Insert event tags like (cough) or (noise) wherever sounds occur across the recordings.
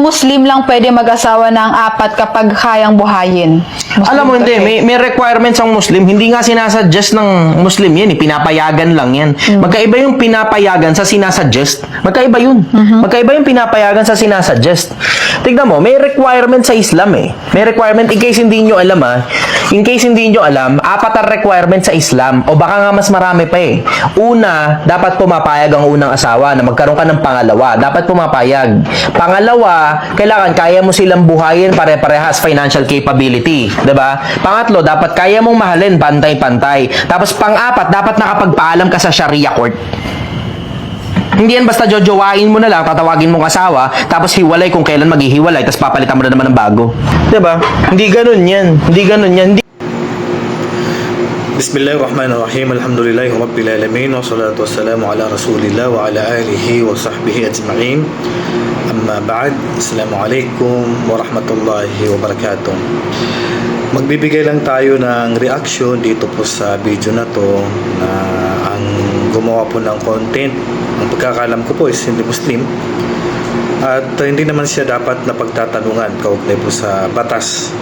Muslim lang pwede mag-asawa ng apat kapag kayang buhayin. Muslim Alam mo, hindi. May, may requirements ang Muslim. Hindi nga sinasuggest ng Muslim yan. Eh. Pinapayagan lang yan. Magkaiba yung pinapayagan sa sinasuggest. Magkaiba yun. Magkaiba yung pinapayagan sa sinasuggest. Tignan mo, may requirement sa Islam eh. May requirement, in case hindi nyo alam ah. In case hindi nyo alam, apat ang requirement sa Islam. O baka nga mas marami pa eh. Una, dapat pumapayag ang unang asawa na magkaroon ka ng pangalawa. Dapat pumapayag. Pangalawa, kailangan kaya mo silang buhayin pare-parehas financial capability. ba? Pangatlo, dapat kaya mong mahalin pantay-pantay. Tapos pang-apat, dapat nakapagpaalam ka sa Sharia court. Hindi yan basta jojowain mo na lang, tatawagin mong asawa, tapos hiwalay kung kailan maghihiwalay, tapos papalitan mo na naman ng bago. ba? Diba? Hindi ganun yan. Hindi ganun yan. Hindi Bismillahirrahmanirrahim. Alhamdulillahi rabbil alamin. Wassalatu wassalamu ala Rasulillah wa ala alihi wa sahbihi ajma'in. Amma ba'd. Assalamu alaikum wa rahmatullahi. Magbibigay lang tayo ng reaction dito po sa video na to na ang gumawa po ng content ang pagkakalam ko po is hindi Muslim at uh, hindi naman siya dapat na pagtatanungan kaugnay po sa batas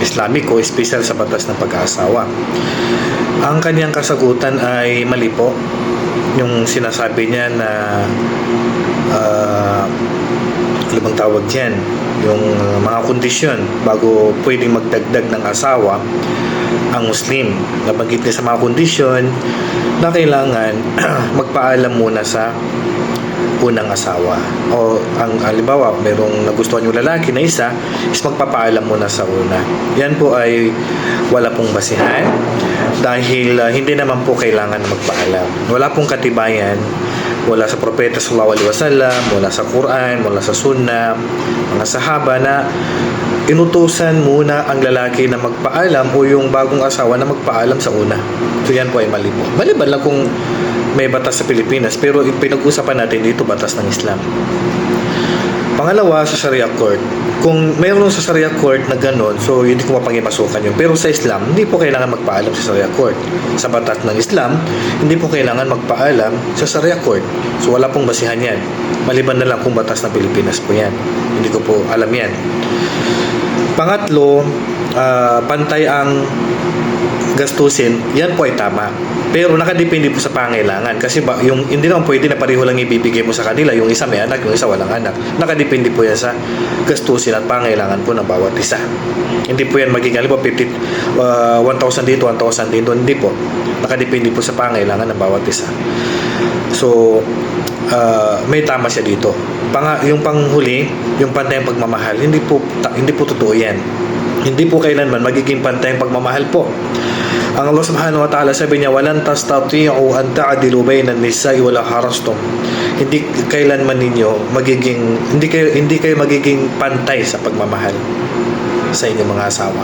Islamic o special sa batas ng pag-aasawa. Ang kanyang kasagutan ay mali po. Yung sinasabi niya na uh, ano bang tawag dyan? Yung uh, mga kondisyon bago pwedeng magdagdag ng asawa ang Muslim. Nabanggit niya sa mga kondisyon na kailangan (clears throat) magpaalam muna sa unang asawa. O ang halimbawa, merong nagustuhan yung lalaki na isa, is magpapaalam muna sa una. Yan po ay wala pong basihan dahil uh, hindi naman po kailangan magpaalam. Wala pong katibayan wala sa propeta sallallahu alaihi wasallam, wala sa Quran, wala sa Sunnah, mga sahaba na inutusan muna ang lalaki na magpaalam o yung bagong asawa na magpaalam sa una. So yan po ay mali po. Maliban lang kung may batas sa Pilipinas pero pinag-usapan natin dito batas ng Islam. Pangalawa, sa Sharia Court. Kung mayroon sa Sharia Court na ganon, so hindi ko mapangipasukan yun. Pero sa Islam, hindi po kailangan magpaalam sa Sharia Court. Sa batas ng Islam, hindi po kailangan magpaalam sa Sharia Court. So wala pong basihan yan. Maliban na lang kung batas ng Pilipinas po yan. Hindi ko po alam yan. Pangatlo, ah, pantay ang gastusin, yan po ay tama. Pero nakadepende po sa pangailangan kasi ba, yung hindi naman pwede na pareho lang ibibigay mo sa kanila, yung isa may anak, yung isa walang anak. Nakadepende po yan sa gastusin at pangailangan po ng bawat isa. Hindi po yan magiging alam 50 uh, 1,000 dito, 1,000 dito, hindi po. Nakadepende po sa pangailangan ng bawat isa. So, uh, may tama siya dito. Pang, yung panghuli, yung pantayang pagmamahal, hindi po ta- hindi po totoo 'yan. Hindi po kailanman magiging pantayang pagmamahal po. Ang Allah Subhanahu wa Ta'ala sabi niya, "Walan tastati'u an ta'dilu bainan nisa'i wala harastum." Hindi kailanman ninyo magiging hindi kayo hindi kayo magiging pantay sa pagmamahal sa inyong mga asawa.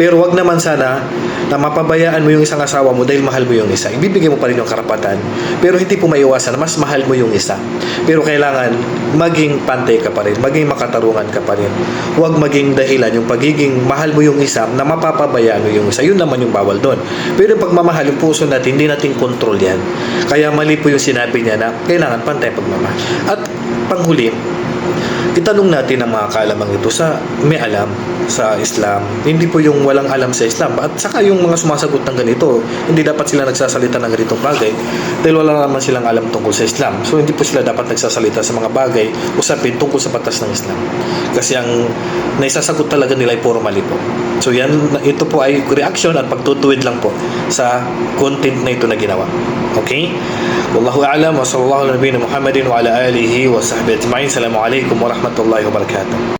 Pero wag naman sana na mapabayaan mo yung isang asawa mo dahil mahal mo yung isa. Ibibigay mo pa rin yung karapatan. Pero hindi po maiwasan na mas mahal mo yung isa. Pero kailangan maging pantay ka pa rin, maging makatarungan ka pa rin. Huwag maging dahilan yung pagiging mahal mo yung isa na mapapabayaan mo yung isa. Yun naman yung bawal doon. Pero yung pagmamahal, yung puso natin, hindi natin control yan. Kaya mali po yung sinabi niya na kailangan pantay pagmamahal. At panghuli, itanong natin ang mga kaalamang ito sa may alam sa Islam. Hindi po yung walang alam sa Islam. At saka yung mga sumasagot ng ganito, hindi dapat sila nagsasalita ng ganitong bagay dahil wala naman silang alam tungkol sa Islam. So hindi po sila dapat nagsasalita sa mga bagay usapin tungkol sa batas ng Islam. Kasi ang naisasagot talaga nila ay puro mali po. So yan, ito po ay reaction at pagtutuwid lang po sa content na ito na ginawa. Okay? Wallahu a'lam wa sallallahu ala nabiyina Muhammadin wa ala alihi wa sahbihi ajma'in. Assalamu alaikum wa rahmatullahi wa barakatuh.